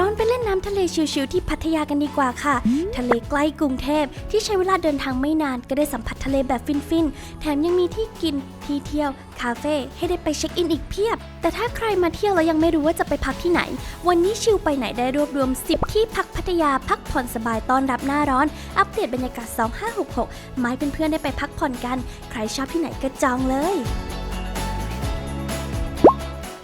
ร้อนไปเล่นน้ำทะเลชิลๆที่พัทยากันดีกว่าค่ะ ทะเลใกล้กรุงเทพที่ใช้เวลาเดินทางไม่นานก็ได้สัมผัสทะเลแบบฟินๆ แถมยังมีที่กิน ที่เที่ยว คาเฟ่ให้ได้ไปเช็คอินอีกเพียบ แต่ถ้าใครมาเที่ยวแล้วยังไม่รู้ว่าจะไปพักที่ไหน วันนี้ชิลไปไหนได้รวบรวม 10 ที่พักพัทยาพักผ่อนสบายต้อนรับหน้าร้อน อัปเดตบรรยากาศ 2566ไม้เป็นเพื่อนได้ไปพักผ่อนกัน ใครชอบที่ไหนก็จองเลย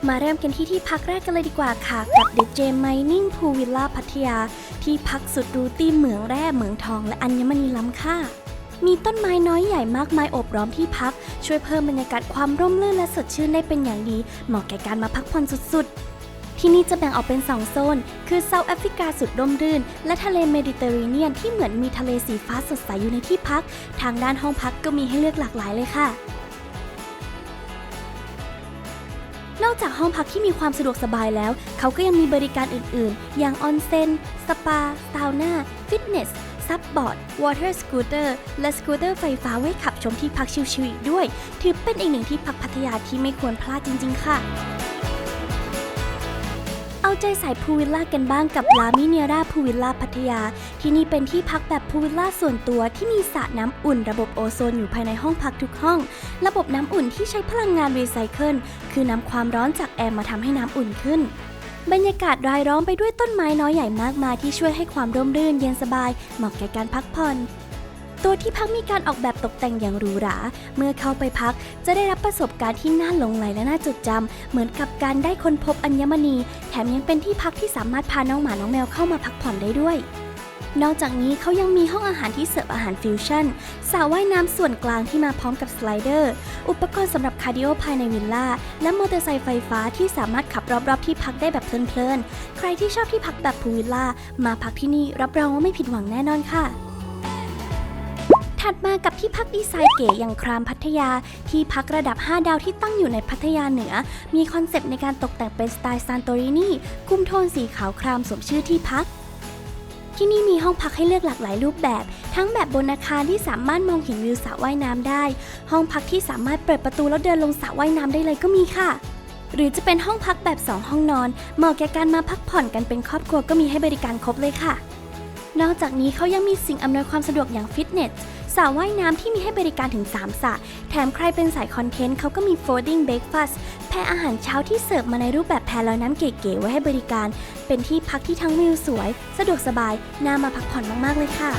มาเริ่มกันที่ที่พักแรกกันเลยดีกว่าค่ะ กับ The j Mining Pool Villa พัทยา ที่พักสุดหรูตีเหมืองแร่เหมืองทองและอัญมณีล้ำค่า มีต้นไม้น้อยใหญ่มากมายโอบล้อมที่พัก ช่วยเพิ่มบรรยากาศความร่มรื่นและสดชื่นได้เป็นอย่างดี เหมาะแก่การมาพักผ่อนสุดๆที่นี่จะแบ่งออกเป็น 2 โซน คือเซาท์แอฟริกาสุดร่มรื่น และทะเลเมดิเตอร์เรเนียนที่เหมือนมีทะเลสีฟ้าสดใสอยู่ในที่พัก ทางด้านห้องพักก็มีให้เลือกหลากหลายเลยค่ะ นอกจากห้องพักที่มีความสะดวกสบายแล้ว เขาก็ยังมีบริการอื่นๆ อย่างออนเซ็น สปา ซาวน่า ฟิตเนส ซับบอร์ด วอเตอร์สกูตเตอร์ และสกูตเตอร์ไฟฟ้าไว้ขับชมที่พักชิวๆอีกด้วย ถือเป็นอีกหนึ่งที่พักพัทยาที่ไม่ควรพลาดจริง ๆ ค่ะ เอาใจสายพูวิลล่ากันบ้างกับลามิเนียราพูวิลล่าพัทยา ที่นี่เป็นที่พักแบบพูวิลล่าส่วนตัวที่มีสระน้ำอุ่นระบบโอโซนอยู่ภายในห้องพักทุกห้อง ระบบน้ำอุ่นที่ใช้พลังงานรีไซเคิลคือนำความร้อนจากแอร์มาทำให้น้ำอุ่นขึ้น บรรยากาศรายล้อมไปด้วยต้นไม้น้อยใหญ่มากมายที่ช่วยให้ความร่มรื่นเย็นสบายเหมาะแก่การพักผ่อน ตัวที่พักมีการออกแบบตกแต่งอย่างหรูหรา เมื่อเข้าไปพักจะได้รับประสบการณ์ที่น่าหลงไหลและน่าจดจำเหมือนกับการได้ค้นพบอัญมณี แถมยังเป็นที่พักที่สามารถพาน้องหมาน้องแมวเข้ามาพักผ่อนได้ด้วยนอกจากนี้เขายังมีห้องอาหารที่เสิร์ฟอาหารฟิวชั่นสระว่ายน้ำส่วนกลางที่มาพร้อมกับสไลเดอร์ อุปกรณ์สำหรับคาร์ดิโอภายในวิลล่า และมอเตอร์ไซค์ไฟฟ้าที่สามารถขับรอบๆที่พักได้แบบเพลินๆ ใครที่ชอบที่พักแบบพูวิลล่า มาพักที่นี่รับรองว่าไม่ผิดหวังแน่นอนค่ะ ถัดมากับที่พักดีไซน์เก๋อย่างครามพัทยา ที่พักระดับ 5 ดาวที่ตั้งอยู่ในพัทยาเหนือ มีคอนเซปต์ในการตกแต่งเป็นสไตล์ซานโตรินีคุมโทนสีขาวครามสมชื่อที่พักที่นี่มีห้องพักให้เลือกหลากหลายรูปแบบ ทั้งแบบบนอาคารที่สามารถมองเห็นวิวสระว่ายน้ำได้ ห้องพักที่สามารถเปิดประตูแล้วเดินลงสระว่ายน้ำได้เลยก็มีค่ะ หรือจะเป็นห้องพักแบบ 2 ห้องนอน เหมาะแก่การมาพักผ่อนกันเป็นครอบครัวก็มีให้บริการครบเลยค่ะ นอกจากนี้เขายังมีสิ่งอำนวยความสะดวกอย่างฟิตเนส สระว่ายน้ำที่มีให้บริการถึง 3สระแถมใครเป็นสายคอนเทนต์เขาก็มี folding breakfast แพรอาหารเช้าที่เสิร์ฟมาในรูปแบบแพรลอยน้ำเก๋ๆไว้ให้บริการ เป็นที่พักที่ทั้งวิวสวย สะดวกสบาย น่ามาพักผ่อนมากๆเลยค่ะ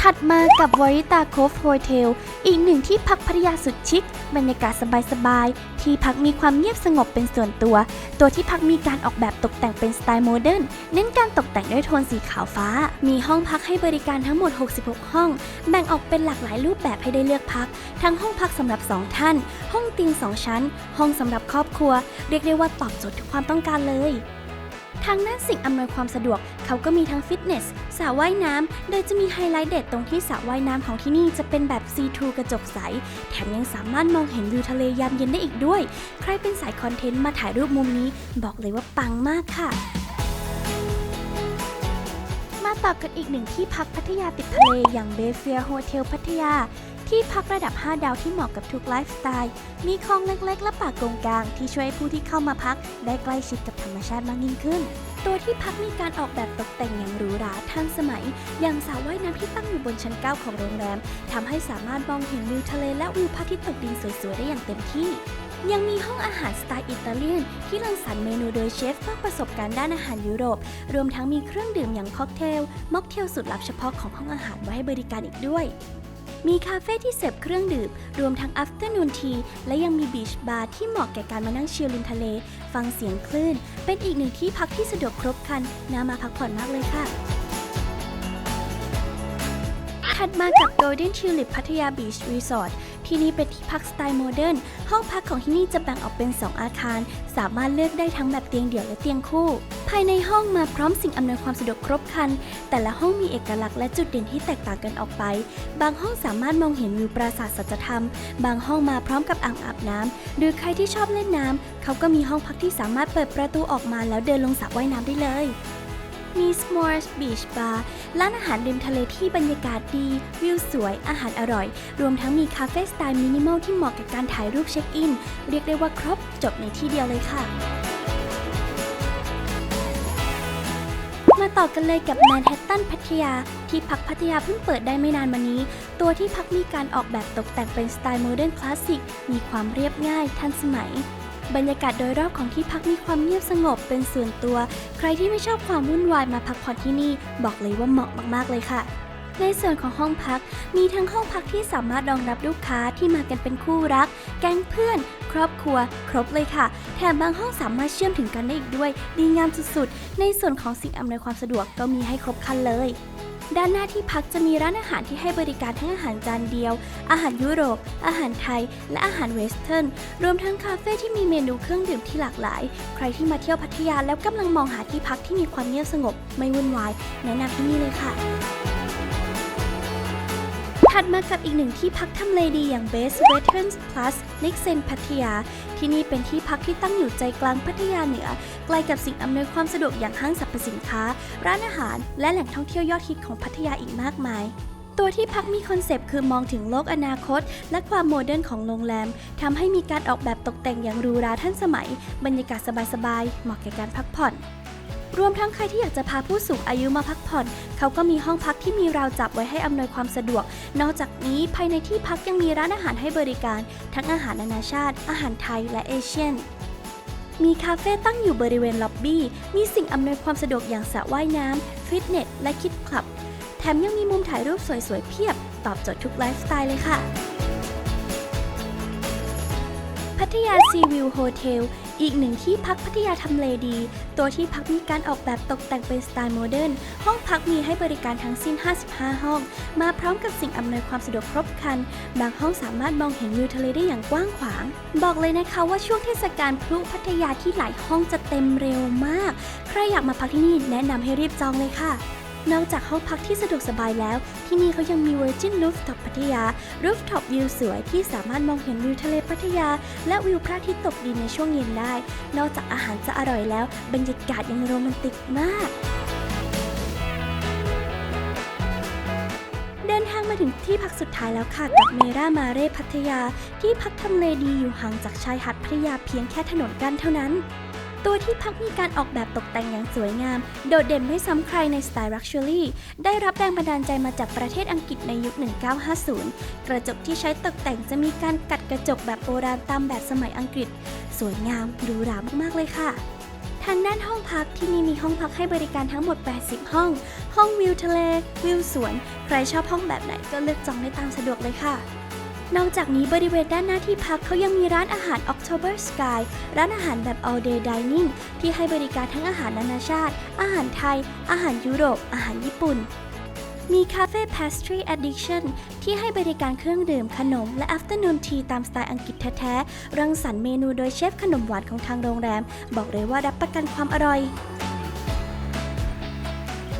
ถัดมากับวอริตาโคฟโฮเทล อีกหนึ่งที่พักพัทยาสุดชิค บรรยากาศสบายๆ ที่พักมีความเงียบสงบเป็นส่วนตัว ตัวที่พักมีการออกแบบตกแต่งเป็นสไตล์โมเดิร์น เน้นการตกแต่งด้วยโทนสีขาวฟ้า มีห้องพักให้บริการทั้งหมด 66 ห้อง แบ่งออกเป็นหลากหลายรูปแบบให้ได้เลือกพัก ทั้งห้องพักสำหรับ 2 ท่าน ห้องเตียง 2 ชั้น ห้องสำหรับครอบครัว เรียกได้ว่าตอบโจทย์ทุกความต้องการเลยทางด้านสิ่งอำนวยความสะดวกเขาก็มีทั้งฟิตเนส สระว่ายน้ำ โดยจะมีไฮไลท์เด็ดตรงที่สระว่ายน้ำของที่นี่จะเป็นแบบ C2 กระจกใส แถมยังสามารถมองเห็นวิวทะเลยามเย็นได้อีกด้วย ใครเป็นสายคอนเทนต์มาถ่ายรูปมุมนี้ บอกเลยว่าปังมากค่ะมาต่อกันอีกหนึ่งที่พักพัทยาติดทะเลอย่างเบเฟียโฮเทลพัทยา ที่พักระดับ 5 ดาวที่เหมาะกับทุกไลฟ์สไตล์ มีคลองเล็กๆ และป่ากงกลาง ที่ช่วยผู้ที่เข้ามาพักได้ใกล้ชิดกับธรรมชาติมากยิ่งขึ้น ตัวที่พักมีการออกแบบตกแต่งอย่างหรูหราทันสมัย อย่างสระว่ายน้ำที่ตั้งอยู่บนชั้น 9 ของโรงแรมทำให้สามารถมองเห็นวิวทะเลและวิวพระอาทิตย์ตกดินสวยๆได้อย่างเต็มที่ ยังมีห้องอาหารสไตล์อิตาเลียน ที่รังสรรค์เมนูโดยเชฟมากประสบการณ์ด้านอาหารยุโรป รวมทั้งมีเครื่องดื่มอย่างค็อกเทลม็อกเทลสุดลับเฉพาะของห้องอาหารไว้ให้บริการอีกด้วยมีคาเฟ่ที่เสิร์ฟเครื่องดื่ม รวมทั้ง afternoon tea และยังมีบีชบาร์ที่เหมาะแก่การมานั่งชิลริมทะเล ฟังเสียงคลื่น เป็นอีกหนึ่งที่พักที่สะดวกครบครันน่ามาพักผ่อนมากเลยค่ะ ถัดมากับ Golden Tulip พัทยา Beach Resort ที่นี่เป็นที่พักสไตล์โมเดิร์น ห้องพักของที่นี่จะแบ่งออกเป็น 2 อาคาร สามารถเลือกได้ทั้งแบบเตียงเดี่ยวและเตียงคู่ ภายในห้องมาพร้อมสิ่งอำนวยความสะดวกครบครัน แต่ละห้องมีเอกลักษณ์และจุดเด่นที่แตกต่างกันออกไป บางห้องสามารถมองเห็นวิวปราสาทสัจธรรม บางห้องมาพร้อมกับอ่างอาบน้ำหรือใครที่ชอบเล่นน้ำเขาก็มีห้องพักที่สามารถเปิดประตูออกมาแล้วเดินลงสระว่ายน้ำได้เลย มี S'mores Beach Bar ร้านอาหารริมทะเลที่บรรยากาศดี วิวสวย อาหารอร่อย รวมทั้งมีคาเฟ่สไตล์มินิมอลที่เหมาะกับการถ่ายรูปเช็คอิน เรียกได้ว่าครบจบในที่เดียวเลยค่ะมาต่อกันเลยกับแมนฮัตตันพัทยา ที่พักพัทยาเพิ่งเปิดได้ไม่นานมานี้ ตัวที่พักมีการออกแบบตกแต่งเป็นสไตล์โมเดิร์นคลาสสิกมีความเรียบง่ายทันสมัย บรรยากาศโดยรอบของที่พักมีความเงียบสงบเป็นส่วนตัว ใครที่ไม่ชอบความวุ่นวายมาพักผ่อนที่นี่บอกเลยว่าเหมาะมากๆเลยค่ะ ในส่วนของห้องพักมีทั้งห้องพักที่สามารถรองรับลูกค้าที่มากันเป็นคู่รัก แก๊งเพื่อน ครอบครัว ครบเลยค่ะ แถมบางห้องสามารถเชื่อมถึงกันได้อีกด้วย ดีงามสุดๆ ในส่วนของสิ่งอำนวยความสะดวกก็มีให้ครบครันเลย ด้านหน้าที่พักจะมีร้านอาหารที่ให้บริการทั้งอาหารจานเดียว อาหารยุโรป อาหารไทย และอาหารเวสเทิร์น รวมทั้งคาเฟ่ที่มีเมนูเครื่องดื่มที่หลากหลาย ใครที่มาเที่ยวพัทยาแล้วกำลังมองหาที่พักที่มีความเงียบสงบ ไม่วุ่นวาย แนะนำที่นี่เลยค่ะ ถัดมากับอีกหนึ่งที่พักทำเลดีอย่าง Best Westerns Plus n e x e n พัทยา ที่นี่เป็นที่พักที่ตั้งอยู่ใจกลางพัทยาเหนือ ใกล้กับสิ่งอำนวยความสะดวกอย่างห้างสรรพสินค้า ร้านอาหาร และแหล่งท่องเที่ยวยอดฮิตของพัทยาอีกมากมายตัวที่พักมีคอนเซปต์คือมองถึงโลกอนาคต และความโมเดิร์นของโรงแรมทำให้มีการออกแบบตกแต่งอย่างหรูหราทันสมัย บรรยากาศสบายๆ เหมาะแก่การพักผ่อน รวมทั้งใครที่อยากจะพาผู้สูงอายุมาพักผ่อน เขาก็มีห้องพักที่มีราวจับไว้ให้อำนวยความสะดวก นอกจากนี้ภายในที่พักยังมีร้านอาหารให้บริการ ทั้งอาหารนานาชาติ อาหารไทยและเอเชียนมีคาเฟ่ตั้งอยู่บริเวณล็อบบี้ มีสิ่งอำนวยความสะดวกอย่างสระว่ายน้ำ ฟิตเนส และคิดคลับ แถมยังมีมุมถ่ายรูปสวยๆ เพียบ ตอบโจทย์ทุกไลฟ์สไตล์เลยค่ะ พัทยาซีวิวโฮเทล อีกหนึ่งที่พักพัทยาทำเลดี ตัวที่พักมีการออกแบบตกแต่งเป็นสไตล์โมเดิร์น ห้องพักมีให้บริการทั้งสิ้น 55 ห้อง มาพร้อมกับสิ่งอำนวยความสะดวกครบครัน บางห้องสามารถมองเห็นวิวทะเลได้อย่างกว้างขวาง บอกเลยนะคะว่าช่วงเทศกาลพลุพัทยาที่หลายห้องจะเต็มเร็วมาก ใครอยากมาพักที่นี่แนะนำให้รีบจองเลยค่ะ นอกจากห้องพักที่สะดวกสบายแล้ว ที่นี่เขายังมี Virgin Rooftop พัทยา Rooftop วิวสวยที่สามารถมองเห็นวิวทะเลพัทยา และวิวพระอาทิตย์ตกดินในช่วงเย็นได้ นอกจากอาหารจะอร่อยแล้ว บรรยากาศยังโรแมนติกมากเดินทางมาถึงที่พักสุดท้ายแล้วค่ะ กับเมรามาเร่พัทยา ที่พักทำเลดีอยู่ห่างจากชายหาดพัทยาเพียงแค่ถนนกันเท่านั้น ตัวที่พักมีการออกแบบตกแต่งอย่างสวยงาม โดดเด่นไม่ซ้ำใครในสไตล์ Luxury ได้รับแรงบันดาลใจมาจากประเทศอังกฤษในยุค 1950 กระจกที่ใช้ตกแต่งจะมีการกัดกระจกแบบโบราณตามแบบสมัยอังกฤษ สวยงามหรูหรามากๆเลยค่ะทางด้านห้องพักที่นี่มีห้องพักให้บริการทั้งหมด 80 ห้อง ห้องวิวทะเล วิวสวน ใครชอบห้องแบบไหนก็เลือกจองได้ตามสะดวกเลยค่ะ นอกจากนี้บริเวณด้านหน้าที่พักเขายังมีร้านอาหาร October Sky ร้านอาหารแบบ all day dining ที่ให้บริการทั้งอาหารนานาชาติ อาหารไทย อาหารยุโรป อาหารญี่ปุ่น มีคาเฟ่ Pastry Addiction ที่ให้บริการเครื่องดื่มขนม และ afternoon tea ตามสไตล์อังกฤษแท้ๆ รังสรรค์เมนูโดยเชฟขนมหวานของทางโรงแรม บอกเลยว่ารับประกันความอร่อย